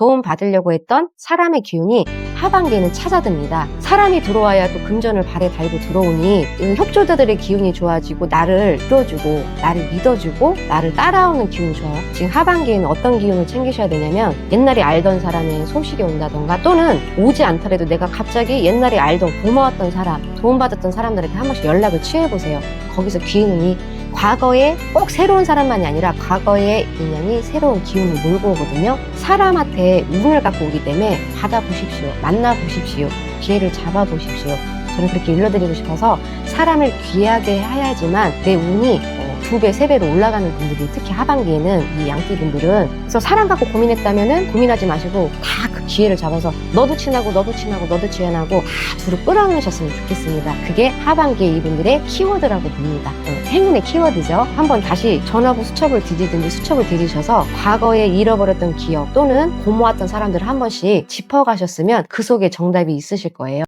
도움 받으려고 했던 사람의 기운이 하반기에는 찾아듭니다. 사람이 들어와야 또 금전을 발에 달고 들어오니 이 협조자들의 기운이 좋아지고 나를 이뤄주고 나를 믿어주고 나를 따라오는 기운이 좋아요. 지금 하반기에는 어떤 기운을 챙기셔야 되냐면 옛날에 알던 사람의 소식이 온다던가 또는 오지 않더라도 내가 갑자기 옛날에 알던 고마웠던 사람 도움받았던 사람들한테 한 번씩 연락을 취해보세요. 거기서 기운이 과거에 꼭 새로운 사람만이 아니라 과거의 인연이 새로운 기운을 몰고 오거든요. 사람한테 운을 갖고 오기 때문에 받아보십시오. 만나보십시오. 기회를 잡아보십시오. 저는 그렇게 일러드리고 싶어서 사람을 귀하게 해야지만 내 운이 어, 두 배, 세 배로 올라가는 분들이 특히 하반기에는 이 양띠 분들은 그래서 사람 갖고 고민했다면은 고민하지 마시고 다 그 기회를 잡아서 너도 친하고 너도 친하고 너도 친하고 다 두루 끌어내셨으면 좋겠습니다. 그게 하반기에 이분들의 키워드라고 봅니다. 어, 행운의 키워드죠. 한번 다시 전화부 수첩을 뒤지든지 수첩을 뒤지셔서 과거에 잃어버렸던 기억 또는 고모았던 사람들을 한 번씩 짚어가셨으면 그 속에 정답이 있으실 거예요.